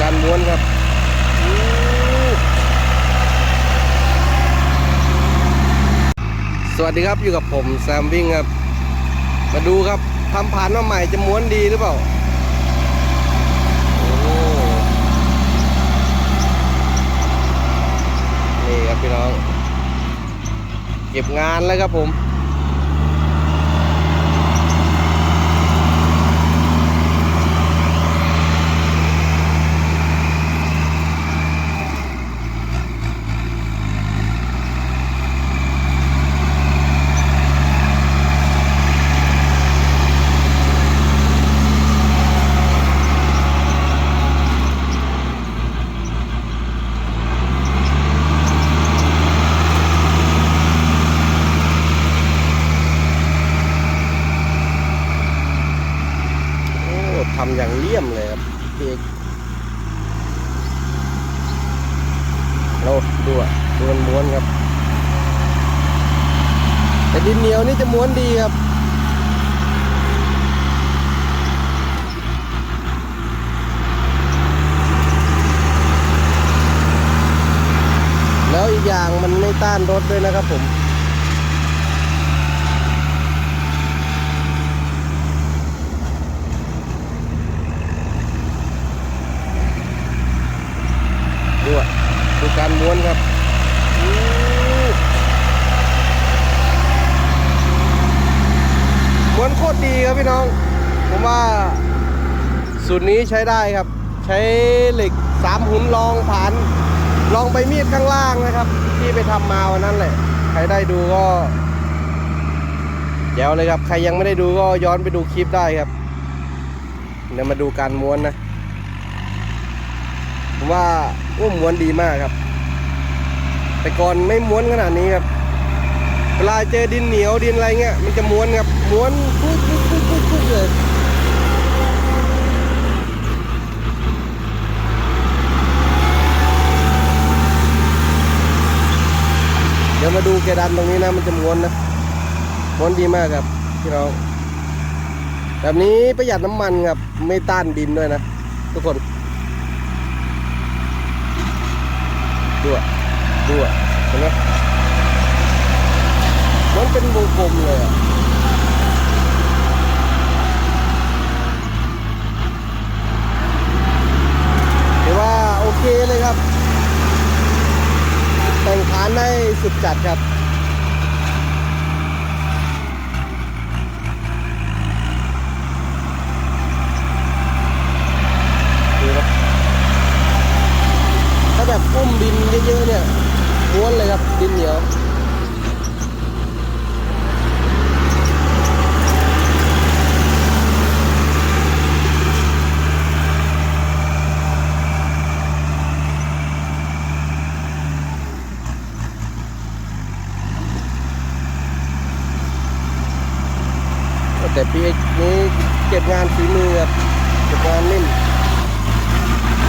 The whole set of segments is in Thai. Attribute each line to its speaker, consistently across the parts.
Speaker 1: การม้วนครับสวัสดีครับอยู่กับผมแซมวิ่งครับ มาดูครับทำผ่านมาใหม่จะม้วนดีหรือเปล่าโอ้นี่ครับพี่น้อง เก็บงานแล้วครับผม โอ้ ทำอย่างเลี่ยมเลยครับพี่เอกเราดูอะดูมันม้วนครับ แต่ดินเหนียวนี่จะม้วนดีครับแล้วอีกอย่างมันไม่ต้านรถด้วยนะครับผม ดูอะดู การม้วนครับม้วนโคตรดีครับพี่น้อง ผมว่าสูตรนี้ใช้ได้ครับ ใช้เหล็กสามหุ่นลองผ่านลองไปมีดข้างล่างนะครับ ที่ไปทำมาวันนั้นแหละ ใครได้ดูก็เดี๋ยวเลยครับ ใครยังไม่ได้ดูก็ย้อนไปดูคลิปได้ครับ เดี๋ยวมาดูการม้วนนะผมว่าอุ้มม้วนดีมากครับ แต่ก่อนไม่ม้วนขนาดนี้ครับเวลาเจอดินเหนียวดินอะไรเงี้ยมันจะม้วนครับม้วนปุ๊บปุ๊บปุ๊บปุ๊บปุ๊บเลยเดี๋ยวมาดูแกดันตรงนี้นะมันจะม้วนนะม้วนดีมากครับพี่น้องแบบนี้ประหยัดน้ำมันครับไม่ต้านดินด้วยนะทุกคนดูอะ ดูอะเห็นไหมมันเป็นวงกลมเลยอะถือว่าโอเคเลยครับ แต่งฐานได้สุดจัดครับดูนะถ้าแบบอุ้มดินเยอะๆเนี่ย ม้วนเลยครับ ดินเหนียวแต่ปีนี้เก็บงานฝีมือครับเก็บงานนิ่ม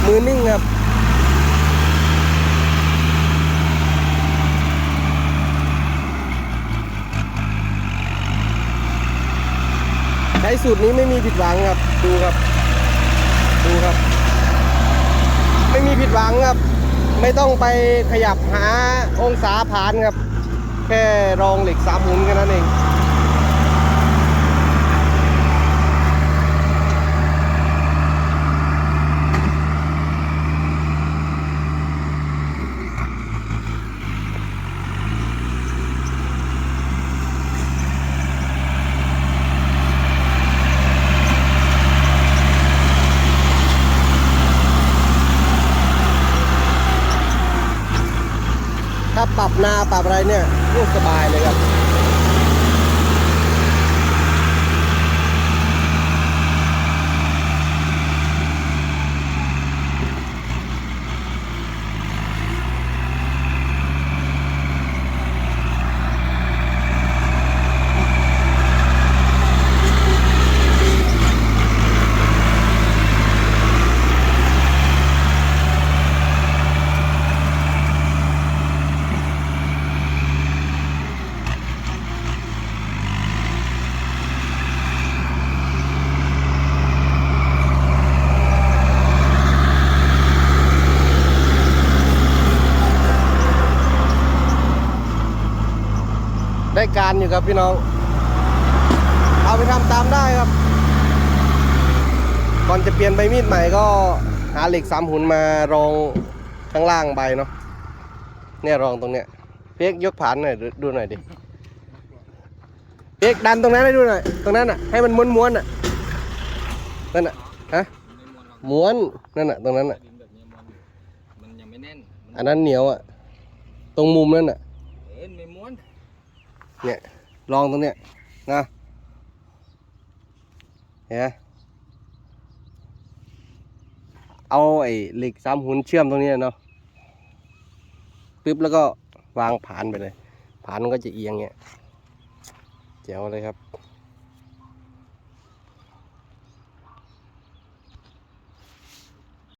Speaker 1: มือนิ่งครับ สูตรนี้ไม่มีผิดหวังครับ ดูครับ ดูครับ ไม่มีผิดหวังครับ ไม่ต้องไปขยับหาองศาผ่านครับ แค่รองเหล็กสามหุ้นแค่นั้นเอง ถ้าปรับนาปรับอะไรเนี่ยรูดสบายเลยครับ การอยู่ครับพี่น้อง เอาไปทำตามได้ครับ ก่อนจะเปลี่ยนใบมีดใหม่ก็หาเหล็กสามหุ่นมารองข้างล่างใบเนาะเนี่ยรองตรงเนี้ยเพียกยกผานหน่อยดูดูหน่อยดิเพียกดันตรงนั้นให้ดูหน่อยตรงนั้นอะให้มันม้วนๆอะนั่นอะฮะ
Speaker 2: ไม่ม้วนหรอก
Speaker 1: ม้วนนั่นอะตรงนั้นอะ
Speaker 2: ดินแบบนี้ม้วนอยู่มันยังไม่แน่นมั
Speaker 1: อันนั้นเหนียวอะตรงมุมนั่นอะ
Speaker 2: เอ็นไม่ม้วน
Speaker 1: เนี่ยลองตรงเนี้ยนะเห็นไหเอาไอ้เหล็กสามหุ่นเชื่อมตรงนี้เนาะปึ๊บแล้วก็วางผานไปเลยผานมันก็จะเอียงเงี้ยแจ๋วเลยครับ